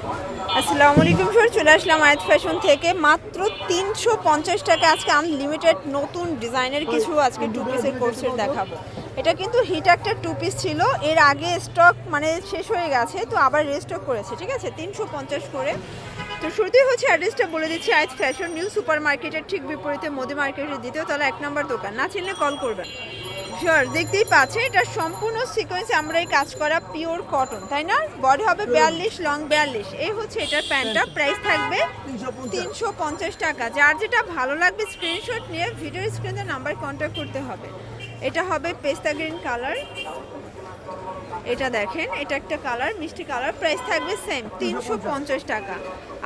আসসালামু আলাইকুম স্যার চলে আসলাম আয়াত ফ্যাশন থেকে। মাত্র তিনশো পঞ্চাশ টাকা আজকে আনলিমিটেড নতুন ডিজাইনের কিছু আজকে টু পিসের কোর্সের দেখাবো। এটা কিন্তু হিট একটা টু পিস ছিল। এর আগে স্টক মানে শেষ হয়ে গেছে, তো আবার রিস্টক করেছে, ঠিক আছে? তিনশো পঞ্চাশ করে। তো শুরুতেই হচ্ছে অ্যাড্রেসটা বলে দিচ্ছি, আয়াত ফ্যাশন নিউ সুপার মার্কেটের ঠিক বিপরীতে, মোদি মার্কেটের দ্বিতীয় তলা এক নম্বর দোকান। না চিনলে কল করবেন। শিওর দেখতেই পাচ্ছেন এটা সম্পূর্ণ সিকোয়েন্স আমরা এই কাজ করা পিওর কটন তাই না? বডি হবে বিয়াল্লিশ লং বিয়াল্লিশ। এই হচ্ছে এটার প্যান্টটা প্রাইস থাকবে তিনশো পঞ্চাশ। টাকা। যার যেটা ভালো লাগবে স্ক্রিনশট নিয়ে ভিডিও স্ক্রিনে নাম্বার কন্ট্যাক্ট করতে হবে। এটা হবে পেস্তা গ্রিন কালার এটা দেখেন এটা একটা কালার মিষ্টি কালার প্রাইস থাকবে সেম তিনশো পঞ্চাশ টাকা।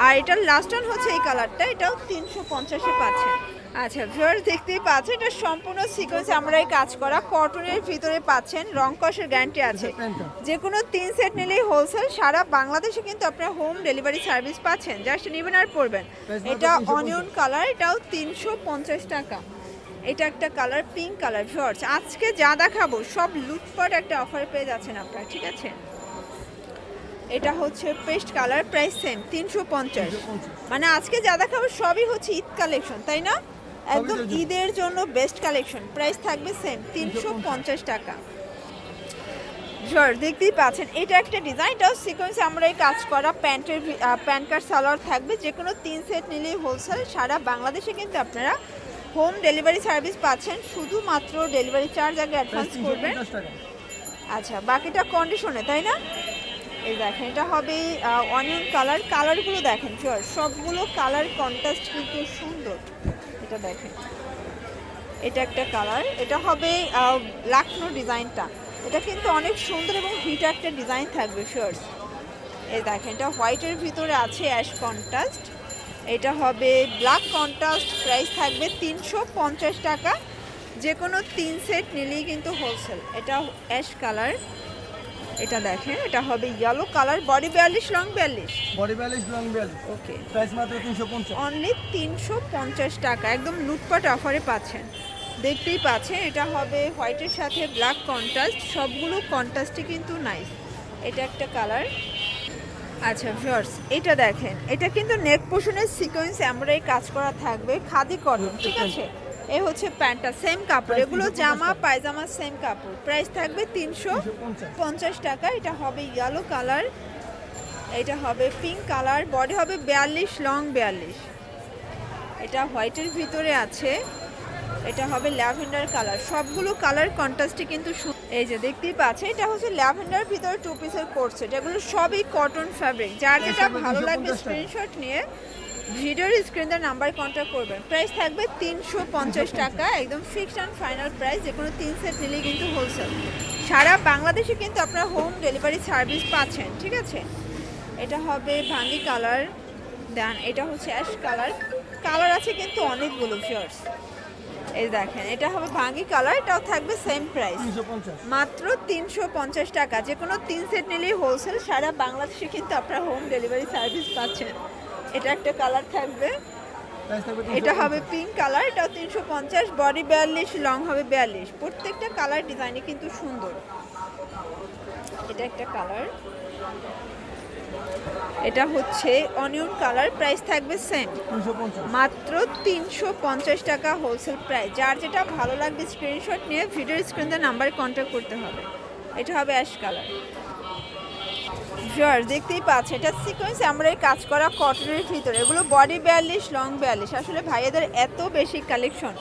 আর এটার লাস্ট ওয়ান হচ্ছে এই কালারটা এটাও তিনশো পঞ্চাশে পাচ্ছেন আচ্ছা ভিউয়ার দেখতেই পাচ্ছেন এটা সম্পূর্ণ সিকোয়েন্স আমরা এই কাজ করা কটনের ভিতরে পাচ্ছেন রং কষের গ্যারান্টি আছে। যে কোনো তিন সেট নিলেই হোলসেল সারা বাংলাদেশে কিন্তু আপনারা হোম ডেলিভারি সার্ভিস পাচ্ছেন জাস্ট নেবেন আর পড়বেন এটা অনিয়ন কালার এটাও তিনশো পঞ্চাশ টাকা। এটা একটা কালার পিঙ্ক কালার ভিউয়ার্স আজকে যা দেখাবো সব লুটপাট একটা অফারে পেয়ে যাচ্ছেন আপনারা ঠিক আছে? এটা হচ্ছে পেস্ট কালার প্রাইস সেম তিনশো পঞ্চাশ। মানে আজকে যা দেখাবো সবই হচ্ছে ঈদ কালেকশন তাই না? একদম ঈদের জন্য বেস্ট কালেকশন প্রাইস থাকবে সেম তিনশো পঞ্চাশ টাকা। জর দেখতেই পাচ্ছেন এটা একটা ডিজাইনটাও সিকোয়েন্স আমরা এই কাজ করা প্যান্টের প্যান্ট কার্ড সালোয়ার থাকবে যে কোনো তিন সেট নিলেই হোলসেল সারা বাংলাদেশে কিন্তু আপনারা হোম ডেলিভারি সার্ভিস পাচ্ছেন শুধুমাত্র ডেলিভারি চার্জ আগে অ্যাডভান্স করবেন। আচ্ছা বাকিটা কন্ডিশনে তাই না? এই দেখেন এটা হবে অনিয়ন কালার কালারগুলো দেখেন শিওর সবগুলো কালার কন্ট্রাস্ট কিন্তু সুন্দর। এটা দেখেন। এটা একটা কালার এটা হবে লাখনো ডিজাইনটা। এটা কিন্তু অনেক সুন্দর এবং হিট একটা ডিজাইন থাকবে শিওর এই দেখেন এটা হোয়াইটের ভিতরে আছে অ্যাশ কন্ট্রাস্ট এটা হবে ব্ল্যাক কন্ট্রাস্ট প্রাইস থাকবে তিনশো পঞ্চাশ টাকা। যে কোনো তিন সেট নিলেই কিন্তু হোলসেল এটা অ্যাশ কালার এটা দেখেন এটা হবে ইয়েলো কালার বডি বিয়াল্লিশ লং বিয়াল্লিশ body balance long balance okay price মাত্র তিনশো পঞ্চাশ। অনলি তিনশো পঞ্চাশ টাকা। একদম লুটপাট অফারে পাচ্ছেন। দেখতেই পাচ্ছেন এটা হবে হোয়াইটের সাথে ব্ল্যাক কন্ট্রাস্ট সবগুলো কন্ট্রাস্টই কিন্তু নাইস এটা একটা কালার আচ্ছা ভিউয়ার্স এটা দেখেন। এটা কিন্তু নেক পোর্শনের সিকোয়েন্স এমব্রয়ডারি কাজ করা থাকবে খাদি কটন ঠিক আছে? এই হচ্ছে প্যান্টটা সেম কাপড়। এগুলো জামা পায়জামা সেম কাপড়। প্রাইস থাকবে তিনশো পঞ্চাশ টাকা। এটা হবে ইয়েলো কালার এটা হবে পিঙ্ক কালার বডি হবে বিয়াল্লিশ লং বিয়াল্লিশ। এটা হোয়াইটের ভিতরে আছে। এটা হবে ল্যাভেন্ডার কালার। সবগুলো কালার কন্ট্রাস্টে কিন্তু এই যে দেখতেই পাচ্ছে এটা হচ্ছে ল্যাভেন্ডার ভিতরে টু পিসের কোর্সেট এগুলো সবই কটন ফ্যাব্রিক যার যেটা ভালো লাগবে স্ক্রিনশট নিয়ে ভিডিওর স্ক্রিনের নাম্বার কন্ট্যাক্ট করবেন। প্রাইস থাকবে তিনশো পঞ্চাশ টাকা একদম ফিক্সড অ্যান্ড ফাইনাল প্রাইস যে কোনো তিন সেট নিলেই কিন্তু হোলসেল সারা বাংলাদেশে কিন্তু আপনারা হোম ডেলিভারি সার্ভিস পাচ্ছেন ঠিক আছে? এটা হবে ভাঙ্গি কালার দেন এটা হচ্ছে অ্যাশ কালার কালার আছে কিন্তু অনেকগুলো ফিয়ার্স এই দেখেন এটা হবে ভাঙ্গি কালার এটাও থাকবে সেম প্রাইস মাত্র তিনশো পঞ্চাশ টাকা যে কোনো তিন সেট নিলেই হোলসেল সারা বাংলাদেশে কিন্তু আপনারা হোম ডেলিভারি সার্ভিস পাচ্ছেন। এটা একটা কালার থাকবে। এটা হবে পিঙ্ক কালার এটাও তিনশো পঞ্চাশ বডি বিয়াল্লিশ লং হবে বিয়াল্লিশ। প্রত্যেকটা কালার ডিজাইনই কিন্তু সুন্দর। এটা একটা কালার। এটা হচ্ছে অনিয়ন কালার প্রাইস থাকবে সেম মাত্র তিনশো পঞ্চাশ টাকা হোলসেল প্রাইস যার যেটা ভালো লাগবে স্ক্রিনশট নিয়ে ভিডিও স্ক্রিনে নাম্বারে কন্ট্যাক্ট করতে হবে। এটা হবে অ্যাশ কালার জর দেখতেই পাচ্ছে এটা সিকোয়েন্স আমরা এই কাজ করা কটনের ভিতরে। এগুলো বডি বিয়াল্লিশ লং বিয়াল্লিশ আসলে ভাইয়াদের এত বেশি কালেকশন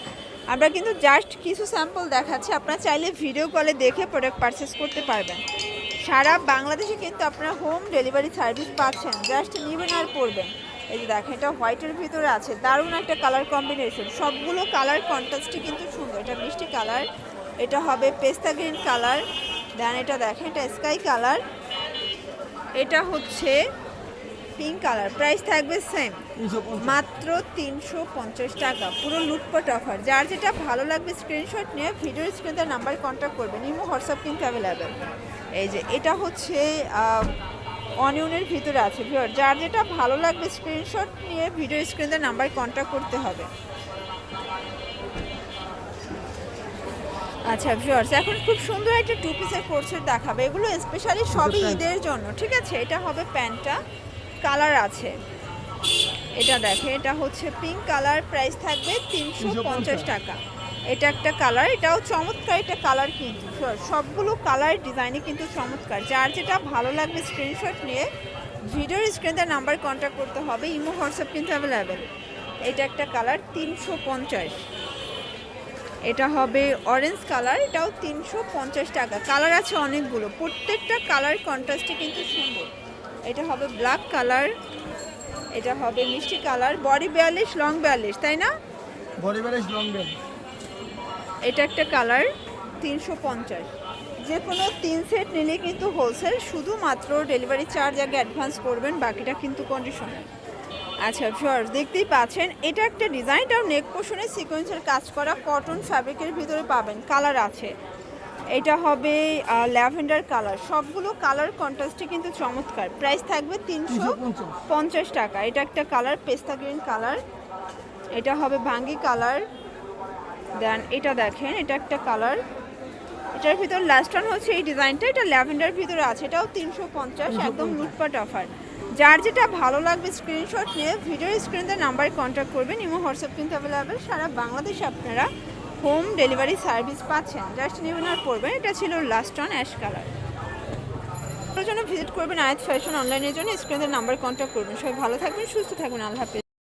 আমরা কিন্তু জাস্ট কিছু স্যাম্পল দেখাচ্ছি। আপনারা চাইলে ভিডিও কলে দেখে প্রোডাক্ট পারচেস করতে পারবেন। সারা বাংলাদেশে কিন্তু আপনারা হোম ডেলিভারি সার্ভিস পাচ্ছেন। জাস্ট নেবেন আর পড়বেন এই যে দেখেন, এটা হোয়াইটের ভিতরে আছে। দারুণ একটা কালার কম্বিনেশন সবগুলো কালার কন্ট্রাস্টই কিন্তু সুন্দর। এটা মিষ্টি কালার এটা হবে পেস্তা গ্রিন কালার দেন এটা দেখেন, এটা স্কাই কালার এটা হচ্ছে পিঙ্ক কালার প্রাইস থাকবে সেম মাত্র তিনশো পঞ্চাশ টাকা। পুরো লুটপাট অফার যার যেটা ভালো লাগবে স্ক্রিনশট নিয়ে ভিডিও স্ক্রিনে নাম্বার কন্ট্যাক্ট করবেন। ইমো হোয়াটসঅ্যাপ কিন্তু অ্যাভেলেবেল এই যে এটা হচ্ছে অনিয়নের ভিতরে আছে। ভিওর যার যেটা ভালো লাগবে স্ক্রিনশট নিয়ে ভিডিও স্ক্রিনে নাম্বার কন্ট্যাক্ট করতে হবে। আচ্ছা ভিউয়ার্স এখন খুব সুন্দর একটা টু পিসের কোর্সের দেখাবে। এগুলো স্পেশালি সবই ঈদের জন্য ঠিক আছে? এটা হবে প্যান্টটা কালার আছে। এটা দেখে এটা হচ্ছে পিঙ্ক কালার প্রাইস থাকবে তিনশো পঞ্চাশ টাকা। এটা একটা কালার এটাও চমৎকার, এটা কালার কিন্তু। সবগুলো কালার ডিজাইনই কিন্তু চমৎকার। যার যেটা ভালো লাগবে স্ক্রিনশট নিয়ে ভিডিওর স্ক্রিনে নাম্বার কন্ট্যাক্ট করতে হবে, ইমো, হোয়াটসঅ্যাপ কিন্তু অ্যাভেলেবেল এটা একটা কালার তিনশো পঞ্চাশ। এটা হবে অরেঞ্জ কালার এটাও তিনশো পঞ্চাশ টাকা। কালার আছে অনেকগুলো, প্রত্যেকটা কালার কন্ট্রাস্টে কিন্তু সুন্দর। এটা হবে ব্ল্যাক কালার এটা হবে মিষ্টি কালার বডি বিয়াল্লিশ লং বিয়াল্লিশ তাই না? বডি ব্যালেন্স লং বেল এটা একটা কালার, তিনশো পঞ্চাশ। যে কোনো তিন সেট নিলে কিন্তু হোলসেল শুধুমাত্র ডেলিভারি চার্জ আগে অ্যাডভান্স করবেন, বাকিটা কিন্তু কন্ডিশনাল আচ্ছা ভিউয়ার্স দেখতেই পাচ্ছেন, এটা একটা ডিজাইন আর নেক পোষণে সিকোয়েন্সের কাজ করা কটন ফ্যাব্রিকের ভিতরে পাবেন কালার আছে। এটা হবে ল্যাভেন্ডার কালার সবগুলো কালার কন্ট্রাস্টে কিন্তু চমৎকার। প্রাইস থাকবে তিনশো পঞ্চাশ টাকা। এটা একটা কালার পেস্তা গ্রিন কালার এটা হবে ভাঙ্গি কালার দেন এটা দেখেন এটা একটা কালার। এটার ভিতর লাস্ট ওয়ান হচ্ছে এই ডিজাইনটা এটা ল্যাভেন্ডার ভিতরে আছে এটাও তিনশো পঞ্চাশ একদম লুটপাট অফার যার যেটা ভালো লাগবে স্ক্রিনশট নিয়ে ভিডিওর স্ক্রিনে নাম্বারে কন্ট্যাক্ট করবেন ইমো হোয়াটসঅ্যাপ কিন্তু অ্যাভেলেবেল সারা বাংলাদেশে আপনারা হোম ডেলিভারি সার্ভিস পাচ্ছেন। জাস্ট নেবেন আর পড়বেন এটা ছিল লাস্ট ওয়ান অ্যাশ কালার জন্য ভিজিট করবেন আয়াত ফ্যাশন অনলাইনের জন্য স্ক্রিনের নাম্বার কন্ট্যাক্ট করবেন। সবাই ভালো থাকবেন সুস্থ থাকবেন আল্লাহ হাফেজ।